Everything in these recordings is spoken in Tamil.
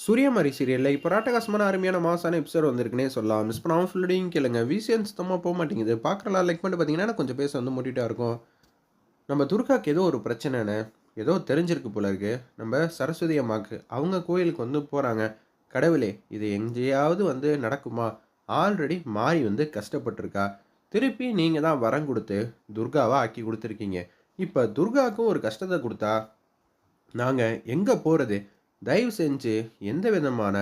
சூரியமாரி சீரியலில் இப்போ ராட்டகாசமான அருமையான மாசான எபிசோட் வந்திருக்குனே சொல்லலாம். மிஸ் பண்ணாமல் ஃபுல்லடியும் கேளுங்க. விசிஎன் சுத்தமாக போக மாட்டேங்குது. பார்க்குறலாம் லைக் பண்ணிட்டு பார்த்தீங்கன்னா கொஞ்சம் பேச வந்து மூட்டிகிட்டா இருக்கும். நம்ம துர்காக்கு ஏதோ ஒரு பிரச்சனைன்னு ஏதோ தெரிஞ்சிருக்கு போல இருக்கு. நம்ம சரஸ்வதி அம்மாவுக்கு அவங்க கோயிலுக்கு வந்து போகிறாங்க கடவுளே இது எங்கேயாவது வந்து நடக்குமா? ஆல்ரெடி மாறி வந்து கஷ்டப்பட்டிருக்கா. திருப்பி நீங்கள் தான் வரம் கொடுத்து துர்காவை ஆக்கி கொடுத்துருக்கீங்க. இப்போ துர்காவுக்கும் ஒரு கஷ்டத்தை கொடுத்தா நாங்கள் எங்கே போகிறது தயவு செஞ்சு எந்த விதமான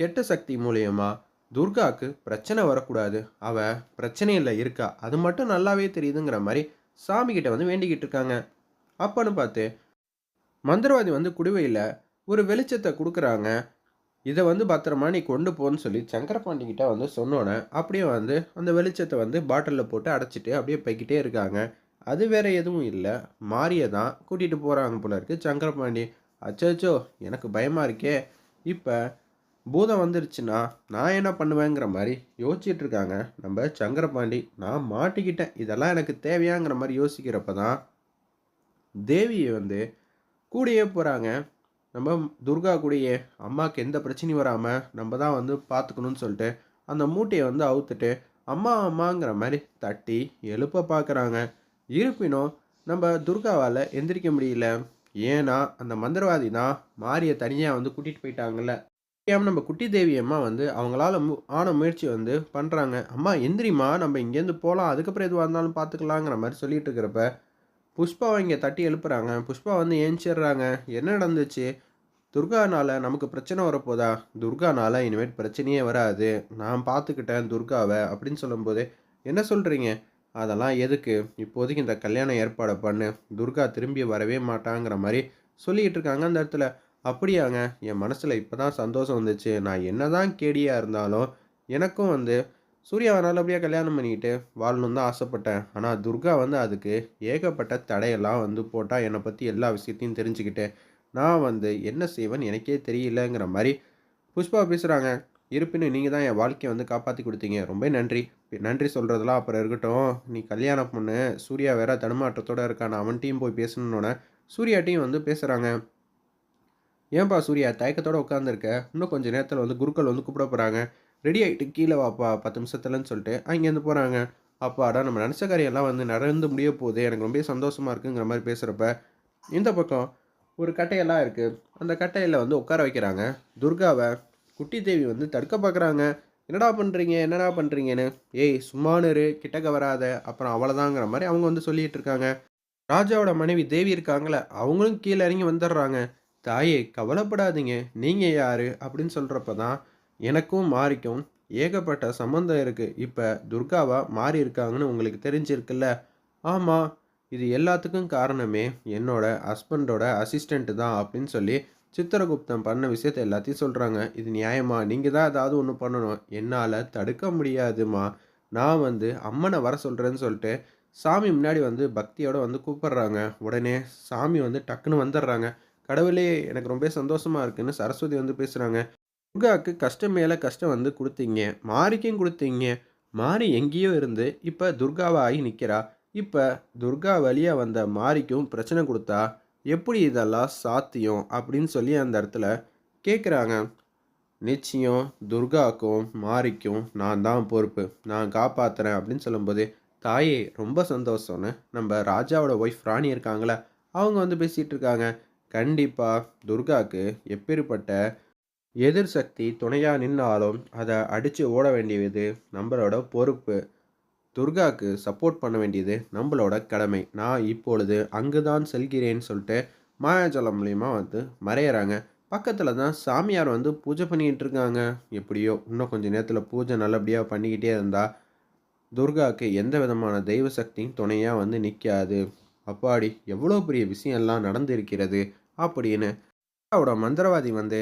கெட்ட சக்தி மூலயமா துர்காவுக்கு பிரச்சனை வரக்கூடாது. அவ பிரச்சனையில் இருக்கா? அது மட்டும் நல்லாவே தெரியுதுங்கிற மாதிரி சாமி கிட்ட வந்து வேண்டிக்கிட்டு இருக்காங்க. அப்பன்னு பார்த்து மந்திரவாதி வந்து குடுவையில் ஒரு வெளிச்சத்தை கொடுக்குறாங்க. இதை வந்து பத்திரமா நீ கொண்டு போன்னு சொல்லி சங்கரபாண்டி கிட்ட வந்து சொன்னோன்னே அப்படியே வந்து அந்த வெளிச்சத்தை வந்து பாட்டிலில் போட்டு அடைச்சிட்டு அப்படியே போய்கிட்டே இருக்காங்க. அது வேற எதுவும் இல்லை. மாரியை தான் கூட்டிகிட்டு போகிறாங்க போல இருக்குது சங்கரபாண்டி. அச்சோ எனக்கு பயமாக இருக்கே. இப்போ பூதம் வந்துருச்சுன்னா நான் என்ன பண்ணுவேங்கிற மாதிரி யோசிச்சுட்டு இருக்காங்க. நம்ம சங்கரபாண்டி நான் மாட்டிக்கிட்டேன். இதெல்லாம் எனக்கு தேவையாங்கிற மாதிரி யோசிக்கிறப்ப தான் தேவியை வந்து கூடயே போகிறாங்க நம்ம துர்கா கூடையே. அம்மாவுக்கு எந்த பிரச்சனையும் வராமல் நம்ம தான் வந்து பார்த்துக்கணும்னு சொல்லிட்டு அந்த மூட்டையை வந்து அவுத்துட்டு அம்மா அம்மாங்கிற மாதிரி தட்டி எழுப்ப பார்க்குறாங்க இருப்பினும் நம்ம துர்காவால் எந்திரிக்க முடியல. ஏன்னா அந்த மந்திரவாதி தான் மாரியை தனியாக வந்து கூட்டிகிட்டு போயிட்டாங்கல்ல. தெரியாமல் நம்ம குட்டி தேவி அம்மா வந்து அவங்களால மு ஆன முயற்சி வந்து பண்ணுறாங்க அம்மா எந்திரிம்மா நம்ம இங்கேருந்து போகலாம் அதுக்கப்புறம் எதுவாக இருந்தாலும் பார்த்துக்கலாங்கிற மாதிரி சொல்லிட்டு இருக்கிறப்ப புஷ்பாவை இங்கே தட்டி எழுப்புறாங்க. புஷ்பா வந்து ஏஞ்சிடுறாங்க என்ன நடந்துச்சு? துர்கானால் நமக்கு பிரச்சனை வரப்போதா? துர்கானால இனிமேல் பிரச்சனையே வராது. நான் பார்த்துக்கிட்டேன் துர்காவை அப்படின்னு சொல்லும்போது என்ன சொல்கிறீங்க அதெல்லாம் எதுக்கு? இப்போதைக்கு இந்த கல்யாணம் ஏற்பாடை பண்ணு. துர்கா திரும்பி வரவே மாட்டாங்கிற மாதிரி சொல்லிக்கிட்டு இருக்காங்க அந்த இடத்துல. அப்படியாங்க என் மனசில் இப்போ தான் சந்தோஷம் வந்துச்சு. நான் என்ன தான் கேடியாக இருந்தாலும் எனக்கும் வந்து சூர்யாவை நல்லபடியாக கல்யாணம் பண்ணிக்கிட்டு வாழணும்னு தான் ஆசைப்பட்டேன். ஆனால் துர்கா வந்து அதுக்கு ஏகப்பட்ட தடையெல்லாம் வந்து போட்டால் என்னை பற்றி எல்லா விஷயத்தையும் தெரிஞ்சுக்கிட்டு நான் வந்து என்ன செய்வேன்னு எனக்கே தெரியலங்கிற மாதிரி புஷ்பா பேசுகிறாங்க இருப்பினும் நீங்கள் தான் என் வாழ்க்கையை வந்து காப்பாற்றி கொடுத்தீங்க. ரொம்ப நன்றி. நன்றி சொல்கிறதெல்லாம் அப்புறம் இருக்கட்டும். நீ கல்யாணம் பொண்ணு. சூர்யா வேற தடுமாற்றத்தோடு இருக்கான் அவன்கிட்டையும் போய் பேசணுன்னொன்னே சூர்யாட்டையும் வந்து பேசுகிறாங்க ஏன்பா சூர்யா தயக்கத்தோடு உட்காந்துருக்க இன்னும் கொஞ்சம் நேரத்தில் வந்து குருக்கள் வந்து கூப்பிட போகிறாங்க ரெடி ஆகிட்டு கீழே வாப்பா பத்து நிமிஷத்துலன்னு சொல்லிட்டு அங்கேருந்து போகிறாங்க அப்பாடா நம்ம நினச்ச காரியெல்லாம் வந்து நடந்து முடிய போகுது. எனக்கு ரொம்ப சந்தோஷமாக இருக்குங்கிற மாதிரி பேசுகிறப்ப இந்த பக்கம் ஒரு கட்டையெல்லாம் இருக்குது அந்த கட்டையில் வந்து உட்கார வைக்கிறாங்க. துர்காவை குட்டி தேவி வந்து தடுக்க பார்க்குறாங்க. என்னடா பண்ணுறீங்க என்னடா பண்ணுறீங்கன்னு ஏய் சும்மானு கிட்டக்க வராத. அப்புறம் அவ்வளோதாங்கிற மாதிரி அவங்க வந்து சொல்லிகிட்டு இருக்காங்க. ராஜாவோட மனைவி தேவி இருக்காங்களே அவங்களும் கீழே இறங்கி வந்துடுறாங்க. தாயே கவலைப்படாதீங்க. நீங்கள் யார்? அப்படின்னு சொல்கிறப்ப தான் எனக்கும் மாறிக்கும் ஏகப்பட்ட சம்மந்தம் இருக்குது இப்போ துர்காவா மாறி இருக்காங்கன்னு உங்களுக்கு தெரிஞ்சிருக்குல்ல? ஆமாம் இது எல்லாத்துக்கும் காரணமே என்னோட ஹஸ்பண்டோட அசிஸ்டண்ட்டு தான் அப்படின்னு சொல்லி சித்திரகுப்தன் பண்ண விஷயத்த எல்லாத்தையும் சொல்கிறாங்க இது நியாயமா? நீங்கள் தான் ஏதாவது ஒன்று பண்ணணும். என்னால் தடுக்க முடியாதுமா நான் வந்து அம்மனை வர சொல்கிறேன்னு சொல்லிட்டு சாமி முன்னாடி வந்து பக்தியோடு வந்து கூப்பிட்றாங்க. உடனே சாமி வந்து டக்குன்னு வந்துடுறாங்க. கடவுளே எனக்கு ரொம்ப சந்தோஷமாக இருக்குன்னு சரஸ்வதி வந்து பேசுகிறாங்க துர்காவுக்கு கஷ்டம் மேலே கஷ்டம் வந்து கொடுத்தீங்க. மாரிக்கும் கொடுத்தீங்க. மாரி எங்கேயோ இருந்து இப்போ துர்காவாகி நிற்கிறா இப்போ துர்கா வழியாக வந்த மாரிக்கும் பிரச்சனை கொடுத்தா எப்படி இதெல்லாம் சாத்தியம் அப்படின்னு சொல்லி அந்த இடத்துல கேட்குறாங்க நிச்சயம் துர்காக்கும் மாரிக்கும் நான் தான் பொறுப்பு. நான் காப்பாற்றுறேன் அப்படின்னு சொல்லும்போது தாயே ரொம்ப சந்தோஷம்னு நம்ம ராஜாவோட ஒய்ஃப் ராணி இருக்காங்களே அவங்க வந்து பேசிகிட்டு இருக்காங்க. கண்டிப்பாக துர்காவுக்கு எப்பேற்பட்ட எதிர் சக்தி துணையாக நின்னாலும் அதை அடித்து ஓட வேண்டியது நம்மளோட பொறுப்பு. துர்காவுக்கு சப்போர்ட் பண்ண வேண்டியது நம்மளோட கடமை. நான் இப்பொழுது அங்கு தான் செல்கிறேன்னு சொல்லிட்டு மாயாஜலம் மூலியமா வந்து மறையிறாங்க. பக்கத்தில் தான் சாமியார் வந்து பூஜை பண்ணிக்கிட்டு இருக்காங்க. எப்படியோ இன்னும் கொஞ்சம் நேரத்தில் பூஜை நல்லபடியாக பண்ணிக்கிட்டே இருந்தால் துர்காவுக்கு எந்த விதமான தெய்வ சக்தியும் துணையாக வந்து நிற்காது அப்பாடி எவ்வளோ பெரிய விஷயம்லாம் நடந்திருக்கிறது? அப்படின்னு அவரோட மந்திரவாதி வந்து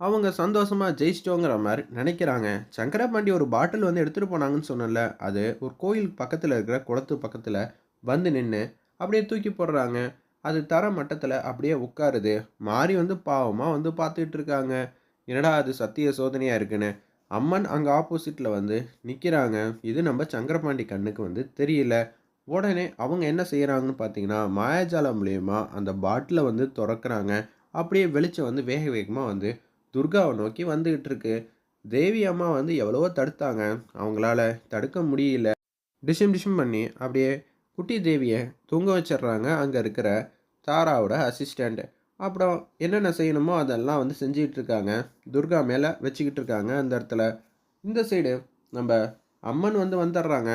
அவங்க சந்தோஷமாக ஜெயிச்சிட்டோங்கிற மாதிரி நினைக்கிறாங்க. சங்கரபாண்டி ஒரு பாட்டில் வந்து எடுத்துகிட்டு போனாங்கன்னு சொன்னல அது ஒரு கோயில் பக்கத்தில் இருக்கிற குளத்து பக்கத்தில் வந்து நின்று அப்படியே தூக்கி போடுறாங்க. அது தர மட்டத்தில் அப்படியே உட்காருது. மாறி வந்து பாவமாக வந்து பார்த்துட்டு இருக்காங்க. என்னடா அது சத்திய சோதனையாக இருக்குன்னு. அம்மன் அங்கே ஆப்போசிட்டில் வந்து நிற்கிறாங்க இது நம்ம சங்கரபாண்டி கண்ணுக்கு வந்து தெரியல. உடனே அவங்க என்ன செய்கிறாங்கன்னு பார்த்தீங்கன்னா மாயாஜாலம் மூலியமாக அந்த பாட்டிலை வந்து திறக்கிறாங்க. அப்படியே வெளிச்சம் வந்து வேக வேகமாக வந்து துர்காவை நோக்கி வந்துகிட்டு இருக்கு தேவி அம்மா வந்து எவ்வளவோ தடுத்தாங்க. அவங்களால தடுக்க முடியல. டிஷம் டிஷம் பண்ணி அப்படியே குட்டி தேவியை தூங்க வச்சிடுறாங்க. அங்கே இருக்கிற தாராவோட அசிஸ்டண்ட் அப்புறம் என்னென்ன செய்யணுமோ அதெல்லாம் வந்து செஞ்சுக்கிட்டு இருக்காங்க துர்கா மேலே வச்சுக்கிட்டு இருக்காங்க அந்த இடத்துல. இந்த சைடு நம்ம அம்மன் வந்து வந்துடுறாங்க.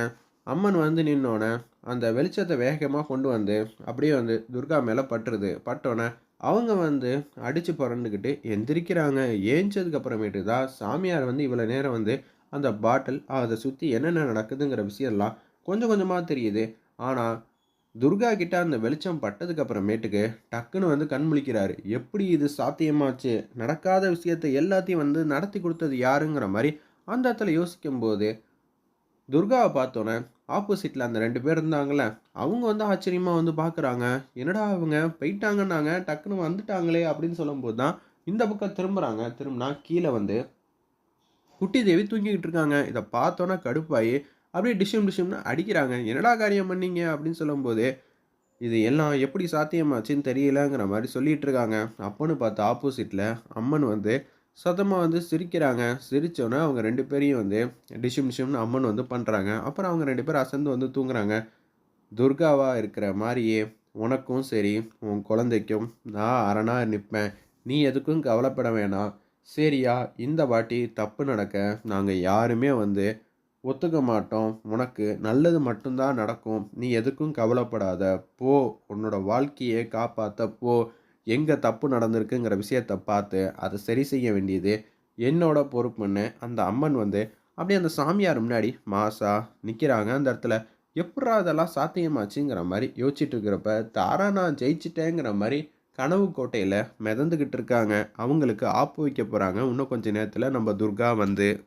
அம்மன் வந்து நின்னோடனே அந்த வெளிச்சத்தை வேகமாக கொண்டு வந்து அப்படியே வந்து துர்கா மேலே பட்டுருது. பட்டோன்னே அவங்க வந்து அடித்து புரண்டுக்கிட்டு எந்திரிக்கிறாங்க. ஏஞ்சதுக்கு அப்புறமேட்டு தான் சாமியார் வந்து இவ்வளோ நேரம் வந்து அந்த பாட்டில் அதை சுற்றி என்னென்ன நடக்குதுங்கிற விஷயம்லாம் கொஞ்சம் கொஞ்சமாக தெரியுது. ஆனால் துர்கா கிட்ட அந்த வெளிச்சம் பட்டதுக்கு அப்புறமேட்டுக்கு டக்குன்னு வந்து கண் முழிக்கிறாரு. எப்படி இது சாத்தியமாச்சு? நடக்காத விஷயத்தை எல்லாத்தையும் வந்து நடத்தி கொடுத்தது யாருங்கிற மாதிரி அந்த இடத்துல யோசிக்கும்போது துர்காவை பார்த்தோன்னே ஆப்போசிட்டில் அந்த ரெண்டு பேர் இருந்தாங்களே அவங்க வந்து ஆச்சரியமாக வந்து பார்க்குறாங்க என்னடா அவங்க போயிட்டாங்கன்னாங்க. டக்குன்னு வந்துட்டாங்களே அப்படின்னு சொல்லும்போது தான் இந்த பக்கம் திரும்புகிறாங்க திரும்பினா கீழே வந்து குட்டி தேவி தூங்கிக்கிட்டு இருக்காங்க. இதை பார்த்தோன்னா கடுப்பாயி அப்படியே டிஷ்யூம் டிஷ்ஷும்னு அடிக்கிறாங்க. என்னடா காரியம் பண்ணீங்க? அப்படின்னு சொல்லும்போது இது எல்லாம் எப்படி சாத்தியமாச்சுன்னு தெரியலங்கிற மாதிரி சொல்லிகிட்டு இருக்காங்க. அப்போன்னு பார்த்து ஆப்போசிட்டில் அம்மன் வந்து சத்தமாக வந்து சிரிக்கிறாங்க. சிரித்தோன்னே அவங்க ரெண்டு பேரையும் வந்து டிஷும் டிஷும்னு அம்மன் வந்து பண்ணுறாங்க அப்புறம் அவங்க ரெண்டு பேரும் அசந்து வந்து தூங்குறாங்க. துர்காவாக இருக்கிற மாதிரியே உனக்கும் சரி உன் குழந்தைக்கும் நான் அரணாக நிற்பேன் நீ எதுக்கும் கவலைப்பட வேணாம். சரியா இந்த வாட்டி தப்பு நடக்க நாங்கள் யாருமே வந்து ஒத்துக்க மாட்டோம். உனக்கு நல்லது மட்டும்தான் நடக்கும். நீ எதுக்கும் கவலைப்படாத. போ உன்னோட வாழ்க்கையை காப்பாற்ற போ. எங்கே தப்பு நடந்திருக்குங்கிற விஷயத்தை பார்த்து அதை சரி செய்ய வேண்டியது என்னோட பொறுப்புன்னு அந்த அம்மன் வந்து அப்படியே அந்த சாமியார் முன்னாடி மாசா நிற்கிறாங்க அந்த இடத்துல எப்படா அதெல்லாம் சாத்தியமாச்சுங்கிற மாதிரி யோசிச்சுட்டு இருக்கிறப்ப தாரா நான் ஜெயிச்சிட்டேங்கிற மாதிரி கனவு கோட்டையில் மிதந்துக்கிட்டு இருக்காங்க. அவங்களுக்கு ஆப்பு வைக்க போகிறாங்க இன்னும் கொஞ்சம் நேரத்தில் நம்ம துர்கா வந்து